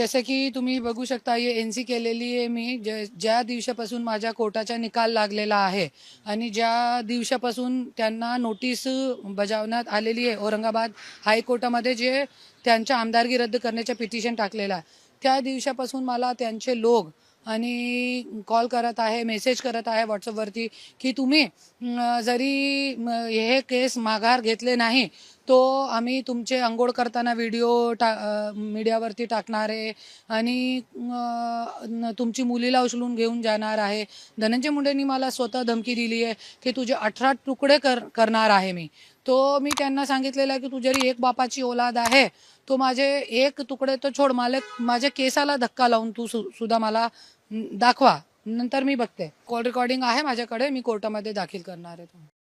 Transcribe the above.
जसं की तुम्ही बघू शकता हे एन सी केलेली आहे मी ज ज्या दिवसापासून माझ्या कोर्टाचा निकाल लागलेला आहे आणि ज्या दिवसापासून त्यांना नोटीस बजावण्यात आलेली आहे औरंगाबाद हायकोर्टामध्ये जे त्यांच्या आमदारगी रद्द करण्याचे पिटिशन टाकलेलं आहे. त्या दिवसापासून मला त्यांचे लोक आणि कॉल करत आहे मेसेज करत आहे व्हॉट्सअपवरती की तुम्ही जरी हे केस माघार घेतले नाही तो आम्ही तुमचे आंघोळ करताना व्हिडिओ टा मीडियावरती टाकणार आहे. आणि न- तुमची मुलीला उचलून घेऊन जाणार आहे. धनंजय मुंडेंनी मला स्वतः धमकी दिली आहे की तुझे अठरा तुकडे कर करणार आहे मी. तो मी त्यांना सांगितलेलं आहे की तू जरी एक बापाची औलाद आहे. तो माझे एक तुकडे तर छोड मला माझ्या केसाला धक्का लावून तू सु- सुद्धा मला दाखवा. नंतर मी बघते. कॉल रेकॉर्डिंग आहे माझ्याकडे. मी कोर्टामध्ये दाखल करणार आहे.